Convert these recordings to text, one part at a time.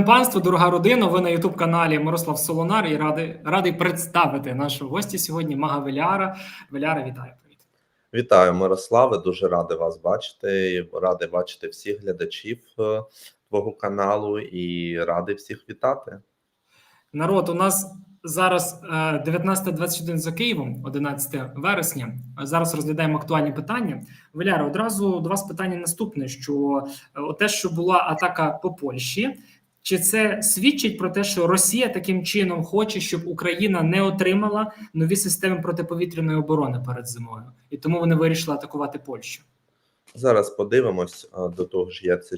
Панство, дорога родина, ви на Ютуб каналі Мирослав Солонар і радий, радий представити нашого гості сьогодні Мага Веляра. Веляра, вітаю. Вітаю, Мирославе. Дуже радий вас бачити. і Радий бачити всіх глядачів е, твого каналу і радий всіх вітати. Народ, у нас зараз е, 19.21 за Києвом, 11 вересня. Зараз розглядаємо актуальні питання. Веляра, одразу до вас питання наступне: що е, те, що була атака по Польщі. Чи це свідчить про те, що Росія таким чином хоче, щоб Україна не отримала нові системи протиповітряної оборони перед зимою, і тому вони вирішили атакувати Польщу? Зараз подивимось. До того ж, я це,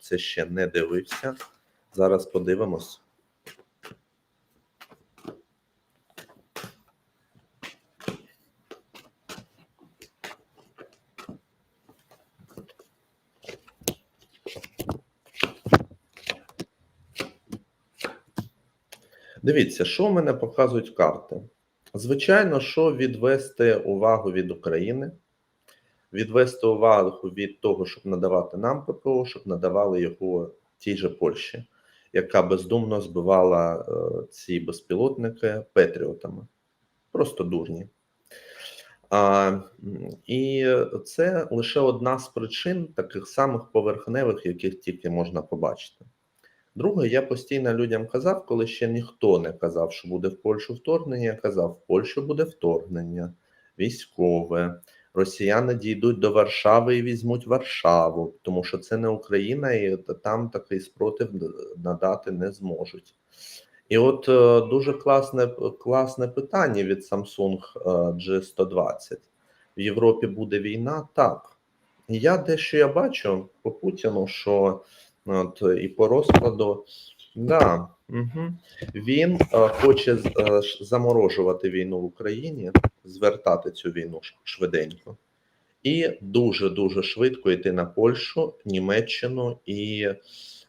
це ще не дивився. Зараз подивимось. Дивіться, що в мене показують карти. Звичайно, що відвести увагу від України, відвести увагу від того, щоб надавати нам ППО, щоб надавали його тій же Польщі, яка бездумно збивала е, ці безпілотники патріотами. Просто дурні. А, і це лише одна з причин таких самих поверхневих, яких тільки можна побачити. Друге, я постійно людям казав, коли ще ніхто не казав, що буде в Польщу вторгнення, я казав, в Польщу буде вторгнення, військове. Росіяни дійдуть до Варшави і візьмуть Варшаву, тому що це не Україна, і там такий спротив надати не зможуть. І от е, дуже класне, класне питання від Samsung е, G120. В Європі буде війна? Так. І Я дещо я бачу по Путіну, що от, і по розкладу, да, угу. він е, хоче е, заморожувати війну в Україні, звертати цю війну швиденько, і дуже дуже швидко йти на Польщу, Німеччину і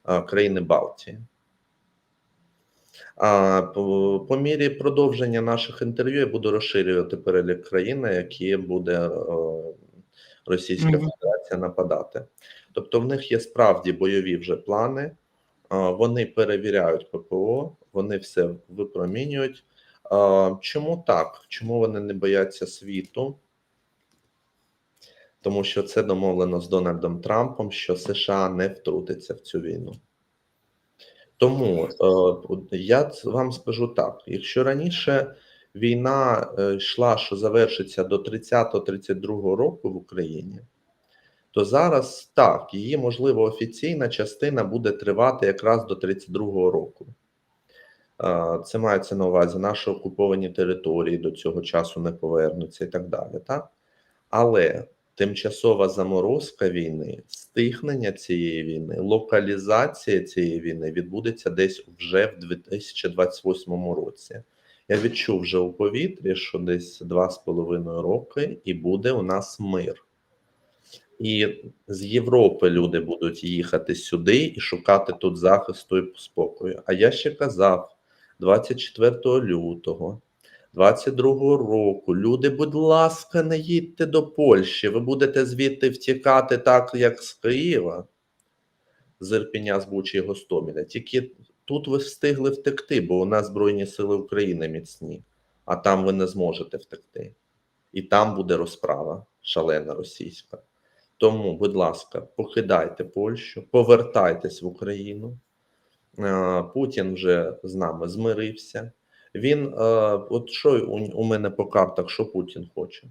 е, країни Балтії. А по, по мірі продовження наших інтерв'ю я буду розширювати перелік країн, на які буде е, Російська. Федерація нападати. Тобто в них є справді бойові вже плани, вони перевіряють ППО, вони все випромінюють. Чому так? Чому вони не бояться світу? Тому що це домовлено з Дональдом Трампом, що США не втрутиться в цю війну. Тому е, я вам скажу так: якщо раніше війна е, йшла, що завершиться до 30-32 року в Україні, то зараз так, її можливо офіційна частина буде тривати якраз до 32-го року. Це мається на увазі наші окуповані території до цього часу не повернуться і так далі. Так? Але тимчасова заморозка війни, стихнення цієї війни, локалізація цієї війни відбудеться десь вже в 2028 році. Я відчув вже у повітрі, що десь два з половиною роки, і буде у нас мир. І з Європи люди будуть їхати сюди і шукати тут захисту і спокою. А я ще казав 24 лютого 22-го року. Люди, будь ласка, не їдьте до Польщі. Ви будете звідти втікати так, як з Києва, з Ірпеня, з Бучі і Гостомеля. Тільки тут ви встигли втекти, бо у нас Збройні Сили України міцні, а там ви не зможете втекти. І там буде розправа шалена російська. Тому, будь ласка, покидайте Польщу, повертайтесь в Україну. Е, Путін вже з нами змирився. Він, е, от що у, мене по картах, що Путін хоче?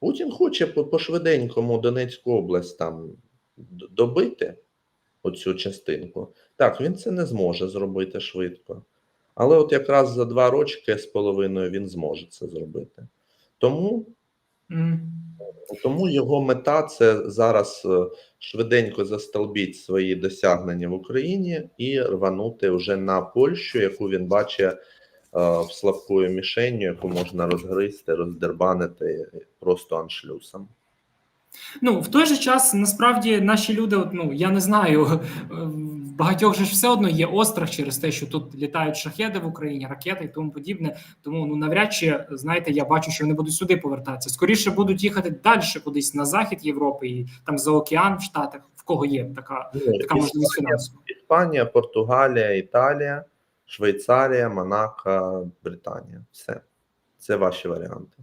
Путін хоче по швиденькому Донецьку область там добити оцю частинку. Так, він це не зможе зробити швидко. Але от якраз за два рочки з половиною він зможе це зробити. Тому М. тому його мета це зараз е, швиденько застолбіть свої досягнення в Україні і рванути вже на Польщу, яку він бачить е, в слабкою мішенню, яку можна розгризти, роздербанити просто аншлюсом. Ну в той же час насправді наші люди, от, ну я не знаю, в багатьох же ж все одно є острах через те, що тут літають шахеди в Україні, ракети і тому подібне. Тому ну навряд чи знаєте, я бачу, що вони будуть сюди повертатися. Скоріше будуть їхати далі, кудись на захід Європи і там за океан в Штатах. В кого є така, така можливість фінансова. Іспанія, Португалія, Італія, Швейцарія, Монако, Британія. Все. Це ваші варіанти.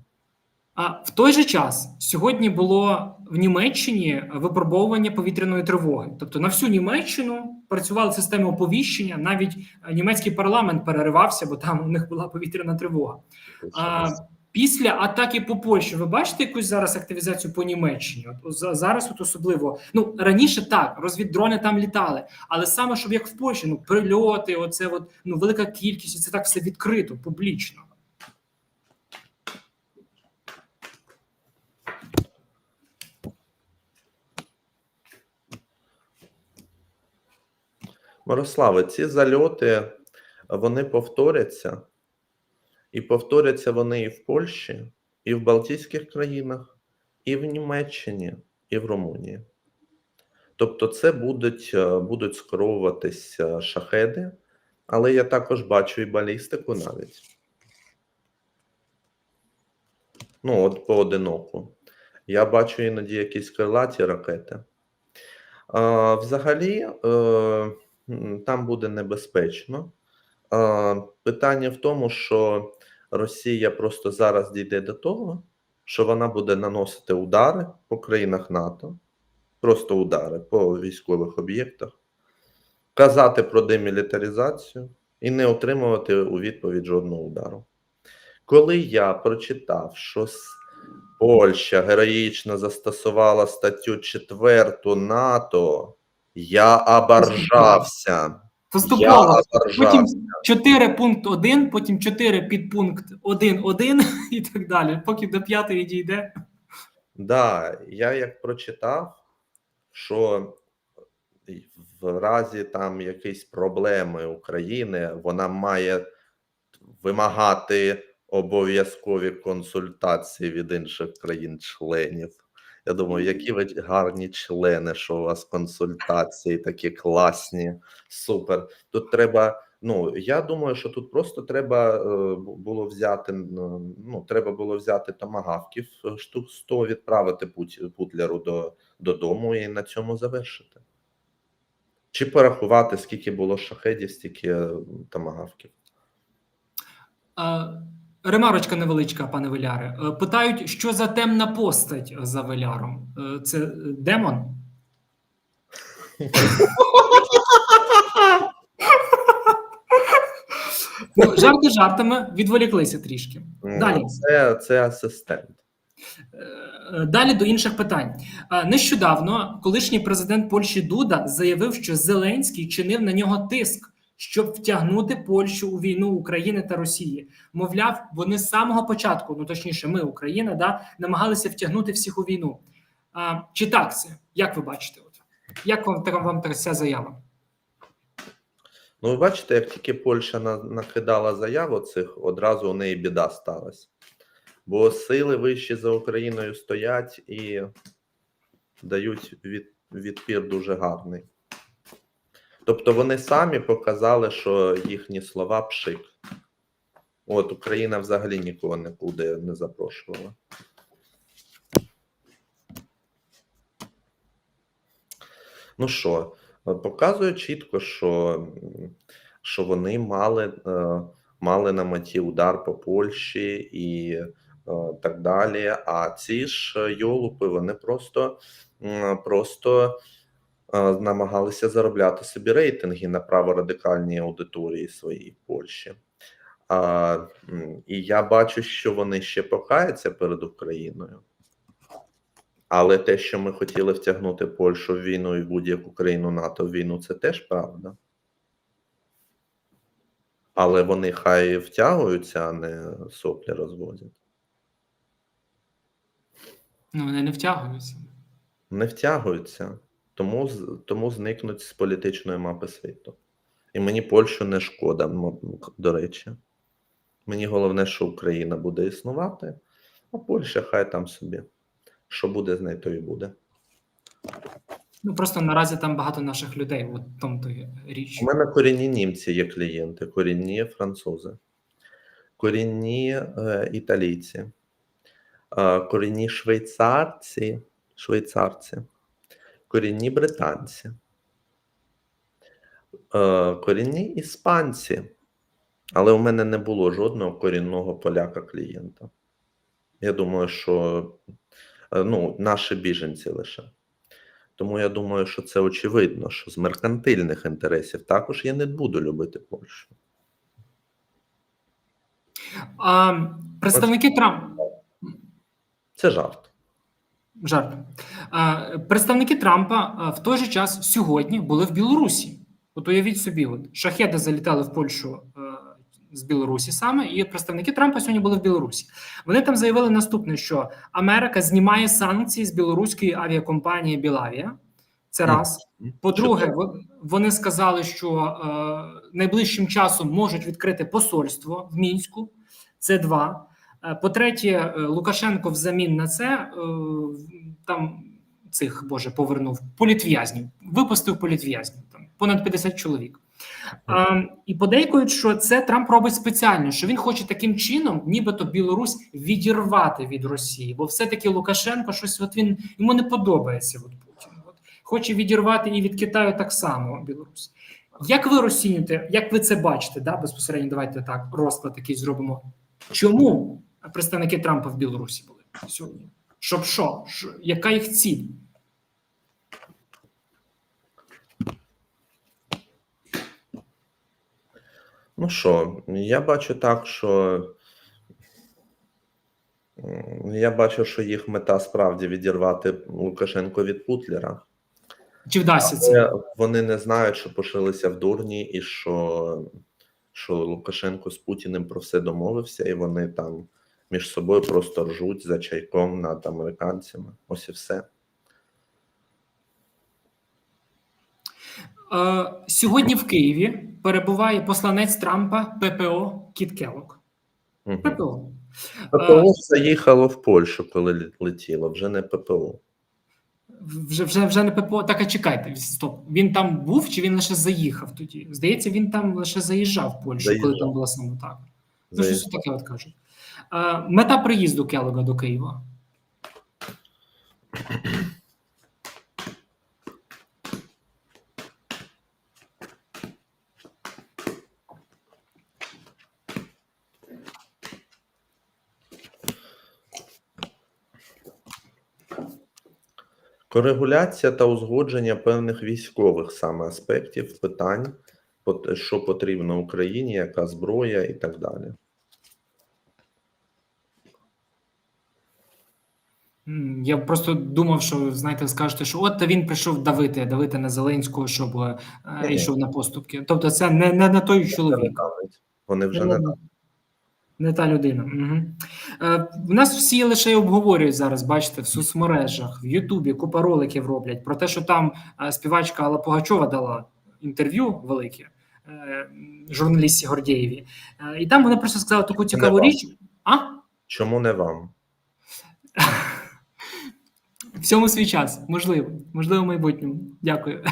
А в той же час сьогодні було в Німеччині випробовування повітряної тривоги. Тобто на всю Німеччину працювала система оповіщення. Навіть е, німецький парламент переривався, бо там у них була повітряна тривога. А, після атаки по Польщі, ви бачите якусь зараз активізацію по Німеччині? От за- зараз, от особливо, ну раніше так, розвіддрони там літали, але саме щоб як в Польщі, ну прильоти, оце от ну велика кількість, і це так все відкрито, публічно. Мирославе, ці зальоти вони повторяться, і повторяться вони і в Польщі, і в Балтійських країнах, і в Німеччині, і в Румунії. Тобто, це будуть, е, будуть скеровуватись е, шахеди, але я також бачу і балістику навіть. Ну, от поодиноку. Я бачу іноді якісь крилаті ракети. А, взагалі, е, там буде небезпечно. Питання в тому, що Росія просто зараз дійде до того, що вона буде наносити удари по країнах НАТО, просто удари по військових об'єктах, казати про демілітаризацію і не отримувати у відповідь жодного удару. Коли я прочитав, що Польща героїчно застосувала статтю 4 НАТО, я оборжався. Поступово. Потім оборжався. 4 пункт 1, потім 4 підпункт 1, 1 і так далі. Поки до п'ятої дійде. Да, я як прочитав, що в разі там якоїсь проблеми України вона має вимагати обов'язкові консультації від інших країн-членів. Я думаю, які ви гарні члени, що у вас консультації такі класні, супер. Тут треба. Ну, я думаю, що тут просто треба е, було взяти. Ну, треба було взяти томагавків е, штук 100, відправити Пут- Путлеру до, додому і на цьому завершити. Чи порахувати, скільки було шахедів, стільки е, томагавків. А, Ремарочка невеличка, пане Веляре. Е, Питають, що за темна постать за Веляром? Е, Це е, демон? Ну, жарти жартами відволіклися трішки. Далі. Це, це асистент. Далі до інших питань. Нещодавно колишній президент Польщі Дуда заявив, що Зеленський чинив на нього тиск, щоб втягнути Польщу у війну України та Росії. Мовляв, вони з самого початку, ну точніше, ми, Україна, да, намагалися втягнути всіх у війну. А, чи так це? Як ви бачите? От? Як вам, вам ця заява? Ну, ви бачите, як тільки Польща на, накидала заяву цих, одразу у неї біда сталася. Бо сили вищі за Україною стоять і дають від, відпір дуже гарний. Тобто вони самі показали, що їхні слова пшик. От Україна взагалі нікого нікуди не запрошувала. Ну що, показує чітко, що, що вони мали, е, мали на меті удар по Польщі і е, так далі. А ці ж е, йолупи, вони просто, просто намагалися заробляти собі рейтинги на праворадикальній аудиторії своїй в Польщі. А, і я бачу, що вони ще покаються перед Україною. Але те, що ми хотіли втягнути Польщу в війну і будь-яку країну НАТО в війну, це теж правда. Але вони хай втягуються, а не соплі розводять. Ну, вони не втягуються. Не втягуються, тому, тому зникнуть з політичної мапи світу. І мені Польщу не шкода, до речі. Мені головне, що Україна буде існувати, а Польща хай там собі. Що буде з нею, то і буде. Ну просто наразі там багато наших людей. От тому то річ. У мене корінні німці є клієнти, корінні французи, корінні е, італійці, е, корінні швейцарці, швейцарці, корінні британці. Е, корінні іспанці, але у мене не було жодного корінного поляка клієнта. Я думаю, що е, ну, наші біженці лише. Тому я думаю, що це очевидно, що з меркантильних інтересів також я не буду любити Польщу. А, представники Трампа. Це жарт. Жарт. Представники Трампа в той же час сьогодні були в Білорусі. От уявіть собі, от шахеди залітали в Польщу з Білорусі саме, і представники Трампа сьогодні були в Білорусі. Вони там заявили наступне: що Америка знімає санкції з білоруської авіакомпанії Білавія. Це раз. По-друге, вони сказали, що е, найближчим часом можуть відкрити посольство в мінську. Це два. Е, По-третє, е, Лукашенко взамін на це е, там цих боже повернув політв'язнів, випустив політв'язнів там понад 50 чоловік. А, і подейкують, що це Трамп робить спеціально, що він хоче таким чином, нібито Білорусь відірвати від Росії, бо все-таки Лукашенко щось от він йому не подобається. От Путін от хоче відірвати і від Китаю так само Білорусь. Як ви розцінюєте, як ви це бачите? Да, безпосередньо давайте так розклад такий зробимо. Чому представники Трампа в Білорусі були сьогодні? Щоб що? Яка їх ціль? Ну що, я бачу так, що я бачу, що їх мета справді відірвати Лукашенко від Путлера. Чи вдасться це? Вони не знають, що пошилися в дурні, і що, що Лукашенко з Путіним про все домовився, і вони там між собою просто ржуть за чайком над американцями. Ось і все. Е, сьогодні в Києві перебуває посланець Трампа ППО Кіт Келлог. Мгм. ППО. ППО заїхало в Польщу, коли летіло, вже не ППО. Вже, вже, вже не ППО. Так, а чекайте, стоп. Він там був чи він лише заїхав тоді? Здається, він там лише заїжджав в Польщу, коли там була саме так. Ну, щось таке от кажуть. Мета приїзду Келлога до Києва. Корегуляція та узгодження певних військових саме аспектів, питань, що потрібно Україні, яка зброя і так далі. Я просто думав, що знаєте, скажете, що от він прийшов давити, давити на Зеленського, щоб е, йшов на поступки. Тобто, це не, не на той чоловік. Вони вже не, не не та людина. Угу. Е, в нас всі лише й обговорюють зараз, бачите, в соцмережах, в Ютубі купа роликів роблять про те, що там е, співачка Алла Пугачова дала інтерв'ю велике е, журналістці Гордєєві. Е, і там вона просто сказала таку цікаву річ. А? чому не вам? Всьому свій час, можливо, можливо, в майбутньому. Дякую.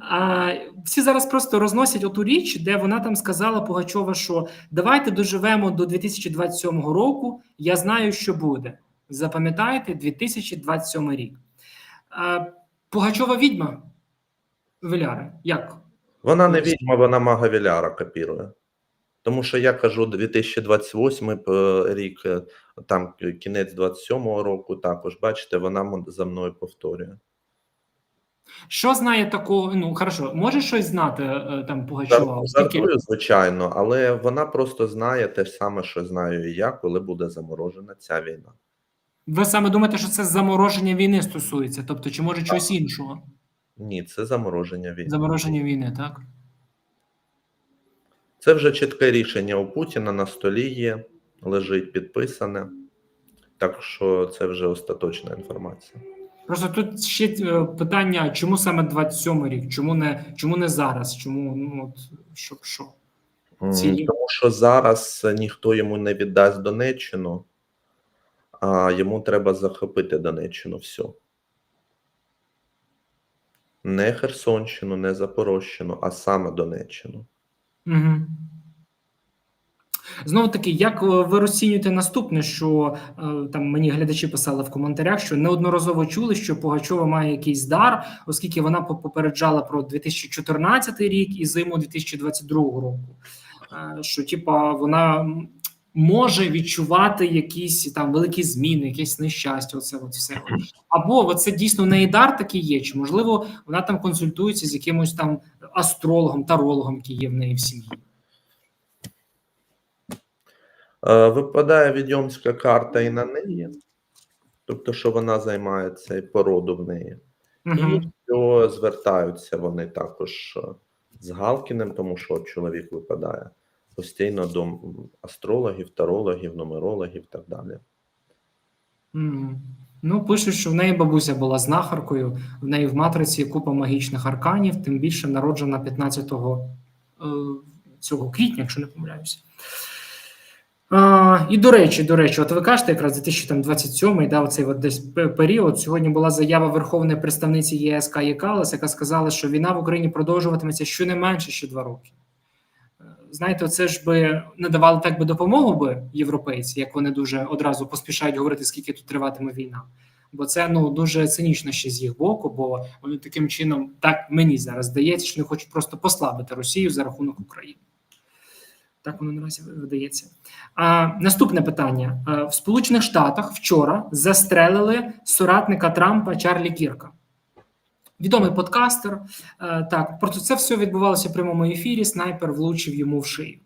А, всі зараз просто розносять оту річ, де вона там сказала Пугачова, що давайте доживемо до 2027 року. Я знаю, що буде. Запам'ятайте 2027 рік. А, Пугачова відьма. Виляри, як? Вона не відьма, вона мага Віляра копірує. Тому що я кажу 2028 е, рік, е, там кінець 27-го року також, бачите, вона за мною повторює. Що знає такого? Ну, хорошо, може щось знати е, там Пугачова? Жартую, звичайно, але вона просто знає те ж саме, що знаю і я, коли буде заморожена ця війна. Ви саме думаєте, що це замороження війни стосується? Тобто, чи може чогось іншого? Ні, це замороження війни. Замороження війни, так? Це вже чітке рішення у Путіна на столі є, лежить підписане. Так що це вже остаточна інформація. Просто тут ще е, питання: чому саме 27 рік? Чому не чому не зараз? Чому ну от щоб що? Ці- Тому що зараз ніхто йому не віддасть Донеччину, а йому треба захопити Донеччину всю. Не Херсонщину, не Запорожщину, а саме Донеччину. Угу. Знову таки, як е, ви розцінюєте наступне, що е, там мені глядачі писали в коментарях, що неодноразово чули, що Пугачова має якийсь дар, оскільки вона попереджала про 2014 рік і зиму 2022 року. Е, Що типа вона може відчувати якісь там великі зміни, якесь нещастя. Оце от все. Або це дійсно в неї дар такий є, чи можливо вона там консультується з якимось там астрологом, тарологом, який є в неї в сім'ї. Е, Випадає відьомська карта і на неї, тобто, що вона займається і породу в неї. Угу. І що звертаються вони також е, з Галкіним, тому що чоловік випадає постійно до астрологів, тарологів, нумерологів і так далі. Мгм. Ну, пишуть, що в неї бабуся була знахаркою, в неї в матриці купа магічних арканів, тим більше народжена 15 е, цього квітня, якщо не помиляюся. А, і до речі, до речі, от ви кажете, якраз 2027 да, оцей от десь період. Сьогодні була заява Верховної представниці ЄС Каї Калас, яка сказала, що війна в Україні продовжуватиметься щонайменше ще два роки. Знаєте, це ж би не давали так би допомогу би європейці, як вони дуже одразу поспішають говорити, скільки тут триватиме війна. Бо це ну дуже цинічно ще з їх боку, бо вони таким чином, так мені зараз здається, що не хочуть просто послабити Росію за рахунок України. Так воно наразі видається. А, наступне питання: в Сполучених Штатах вчора застрелили соратника Трампа Чарлі Кірка. Відомий подкастер. Е, Так, просто це все відбувалося в прямому ефірі. Снайпер влучив йому в шию.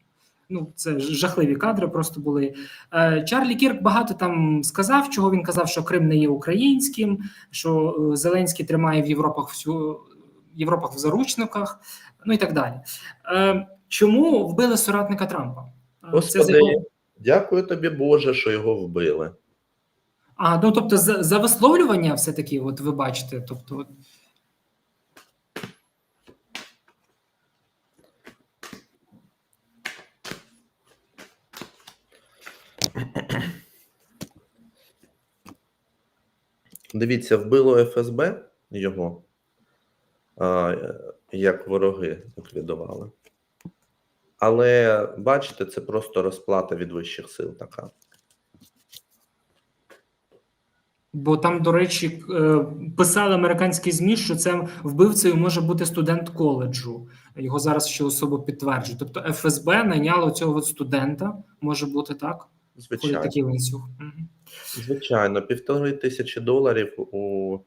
Ну, це жахливі кадри просто були. Е, Чарлі Кірк багато там сказав, чого він казав, що Крим не є українським, що е, Зеленський тримає в Європах всю Європах в заручниках, ну і так далі. Чому вбили соратника Трампа? Господи, з якого- дякую тобі, Боже, що його вбили. А, ну тобто, за, за висловлювання все-таки, от ви бачите, тобто. Дивіться, вбило ФСБ його, а, як вороги ліквідували. Але бачите, це просто розплата від вищих сил така. Бо там, до речі, е, писали американські ЗМІ, що це вбивцею може бути студент коледжу. Його зараз ще особо підтверджують. Тобто ФСБ найняло цього студента, може бути так? Ходить Звичайно, такий ланцюг. Мгм. Звичайно, півтори тисячі доларів у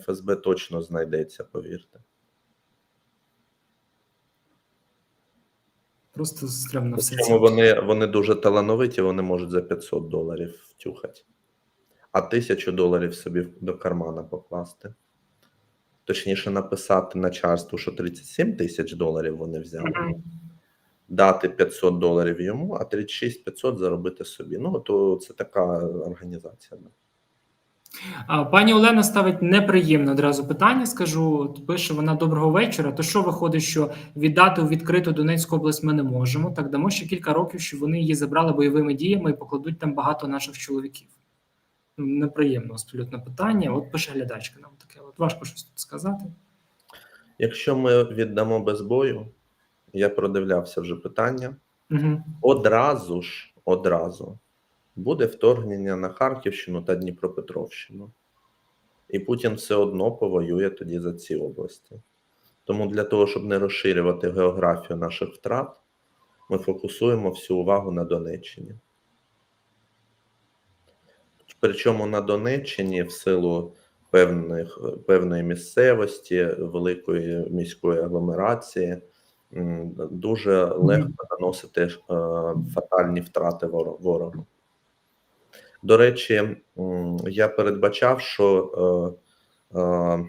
ФСБ точно знайдеться, повірте. Просто стрімно все Причому вони, вони дуже талановиті, вони можуть за 500 доларів втюхати, а тисячу доларів собі до кармана покласти. Точніше, написати начальству, що 37 тисяч доларів вони взяли. Дати 500 доларів йому, а 36 500 заробити собі. Ну, то це така організація. Пані Олена ставить неприємне одразу питання. Скажу, пише вона доброго вечора. То що виходить, що віддати у відкриту Донецьку область ми не можемо? Так дамо ще кілька років, що вони її забрали бойовими діями і покладуть там багато наших чоловіків. Ну, Неприємне абсолютно питання. От пише глядачка нам таке. От важко щось тут сказати. Якщо ми віддамо без бою, я продивлявся вже питання. Угу. Одразу ж, одразу буде вторгнення на Харківщину та Дніпропетровщину. І Путін все одно повоює тоді за ці області. Тому для того, щоб не розширювати географію наших втрат, ми фокусуємо всю увагу на Донеччині. Причому на Донеччині в силу певних, певної місцевості, великої міської агломерації, дуже легко наносити е, фатальні втрати воро- ворогу. До речі, я передбачав, що е, е,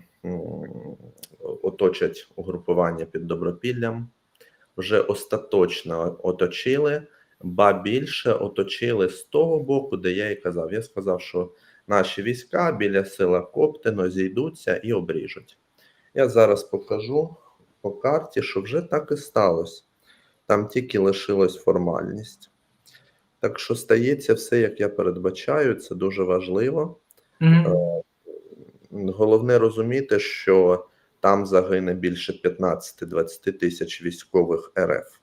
оточать угрупування під Добропіллям, вже остаточно оточили, ба більше оточили з того боку, де я і казав. Я сказав, що наші війська біля села Коптино зійдуться і обріжуть. Я зараз покажу по карті, що вже так і сталося. Там тільки лишилась формальність. Так що стається все, як я передбачаю, це дуже важливо. Угу. Головне розуміти, що там загине більше 15-20 тисяч військових РФ.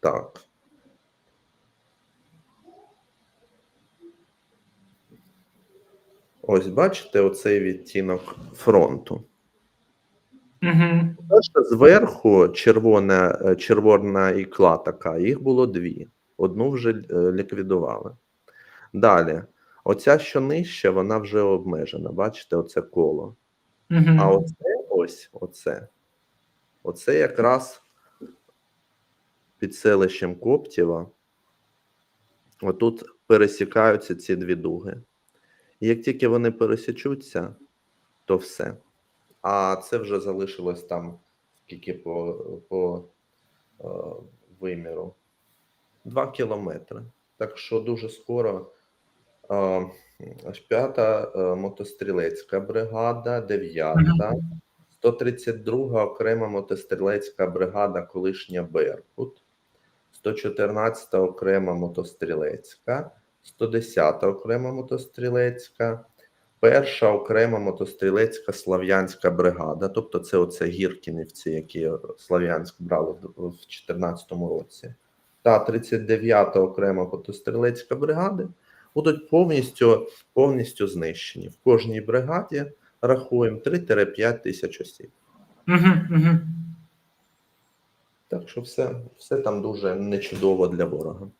Так. Ось бачите оцей відтінок фронту. Угу. Перше, зверху червона, е, червона ікла така, їх було дві. Одну вже е, ліквідували. Далі, оця, що нижче, вона вже обмежена. Бачите, оце коло. Угу. А оце ось, оце. Оце якраз під селищем Коптєва. Отут пересікаються ці дві дуги. І як тільки вони пересічуться, то все. А це вже залишилось там скільки по, по е, виміру. Два кілометри. Так що дуже скоро е, п'ята е, мотострілецька бригада, дев'ята, 132 окрема мотострілецька бригада, колишня Беркут, 114 окрема мотострілецька, 110 окрема мотострілецька, перша окрема мотострілецька слав'янська бригада, тобто це оце гіркінівці, які Слав'янськ брали в 2014 році, та 39-та окрема мотострілецька бригада будуть повністю, повністю знищені. В кожній бригаді рахуємо 3-5 тисяч осіб. Угу. Угу. Так що все, все там дуже нечудово для ворога.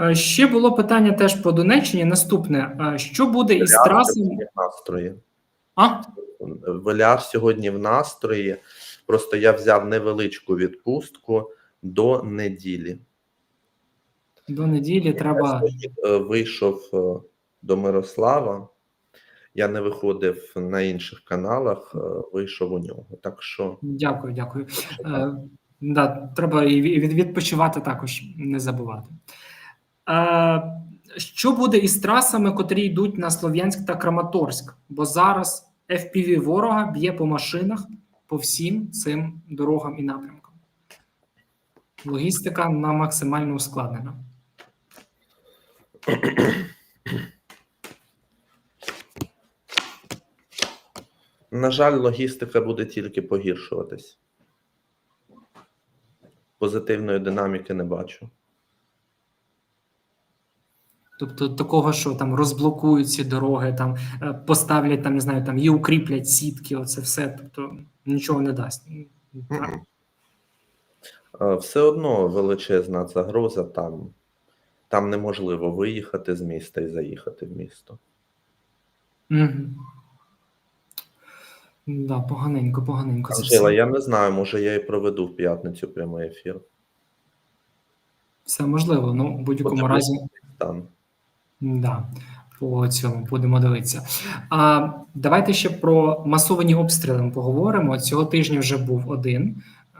Е, Ще було питання теж по Донеччині. Наступне: Е, що буде із трасами? в настрої. А? Валяр сьогодні в настрої. Просто я взяв невеличку відпустку до неділі. До неділі Я треба. сьогодні, е, вийшов до Мирослава. Я не виходив на інших каналах, вийшов у нього. Так що Дякую, дякую. Да, треба і відпочивати також не забувати. Е, що буде із трасами, котрі йдуть на Слов'янськ та Краматорськ? Бо зараз FPV ворога б'є по машинах по всім цим дорогам і напрямкам. Логістика на максимально ускладнена. На жаль, логістика буде тільки погіршуватись. Позитивної динаміки не бачу. Тобто такого, що там розблокують ці дороги, там е, поставлять там, не знаю, там і укріплять сітки, оце все. Тобто нічого не дасть. Так. Е, Все одно величезна загроза там. Там неможливо виїхати з міста і заїхати в місто. Угу. Да, поганенько, поганенько. Це Анжела, все. я не знаю, може я і проведу в п'ятницю прямий ефір. все можливо. Ну, в будь-якому разі, Там. да, по цьому будемо дивитися. А давайте ще про масовані обстріли поговоримо. Цього тижня вже був один е,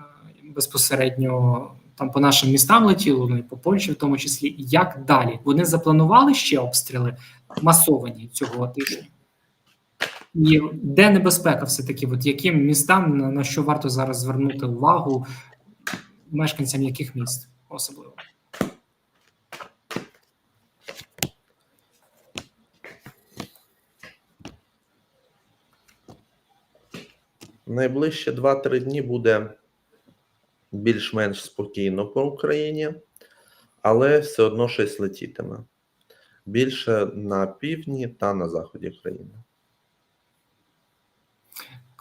безпосередньо. Там по нашим містам летіло, ну і по Польщі, в тому числі. Як далі? Вони запланували ще обстріли масовані цього тижня? І де небезпека все-таки? От яким містам на, що варто зараз звернути увагу мешканцям яких міст особливо? Найближчі 2-3 дні буде більш-менш спокійно по Україні, але все одно щось летітиме. Більше на півдні та на заході країни.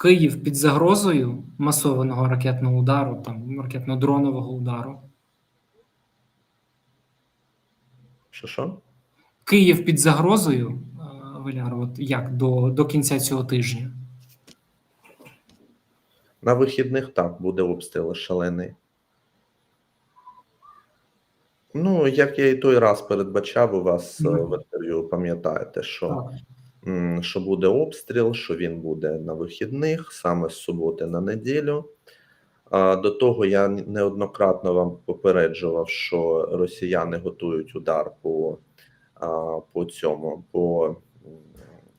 Київ під загрозою масованого ракетного удару, там ракетно-дронового удару. Що що? Київ під загрозою, е, Валяр, от як до, до кінця цього тижня. На вихідних так буде обстріл шалений. Ну, як я і той раз передбачав у вас е, Мгм. в інтерв'ю, пам'ятаєте, що, Так. Що буде обстріл, що він буде на вихідних, саме з суботи на неділю. До того я неоднократно вам попереджував, що росіяни готують удар по, по цьому, по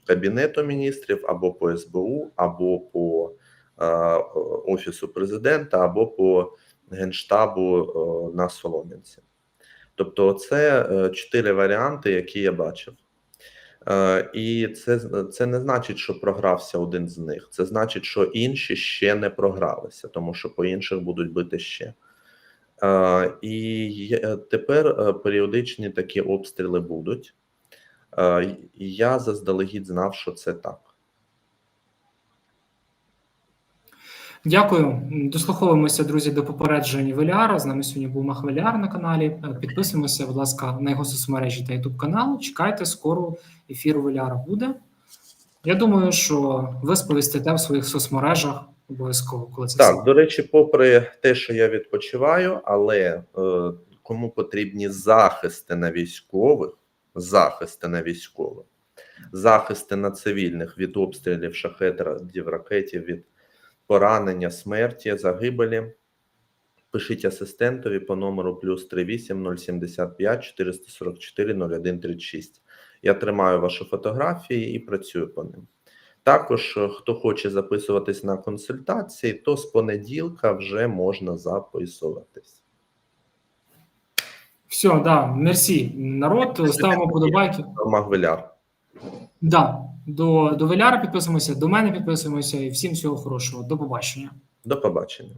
кабінету міністрів, або по СБУ, або по Офісу президента, або по Генштабу на Солом'янці. Тобто, це е, чотири варіанти, які я бачив. Е, І це, це не значить, що програвся один з них. Це значить, що інші ще не програлися, тому що по інших будуть бити ще. Е, І тепер е, періодичні такі обстріли будуть. Я заздалегідь знав, що це так. Дякую. Дослуховуємося, друзі, до попереджень Веляра. З нами сьогодні був Махвеляр на каналі. Підписуємося, будь ласка, на його соцмережі та Ютуб канал. Чекайте, скоро ефір у Веляра буде. Я думаю, що ви сповістите в своїх соцмережах обов'язково, коли це Так, все. до речі, попри те, що я відпочиваю, але е, кому потрібні захисти на військових, захисти на військових, захисти на цивільних від обстрілів шахетів, ракетів, від поранення, смерті, загибелі, пишіть асистентові по номеру плюс 38 075 444 0136. Я тримаю ваші фотографії і працюю по ним. Також, е, хто хоче записуватись на консультації, то з понеділка вже можна записуватись. Все, да, мерсі. Народ, ставимо подобайки. Магвеляр. Да, до, до Веляра підписуємося, до мене підписуємося і всім всього хорошого. До побачення. До побачення.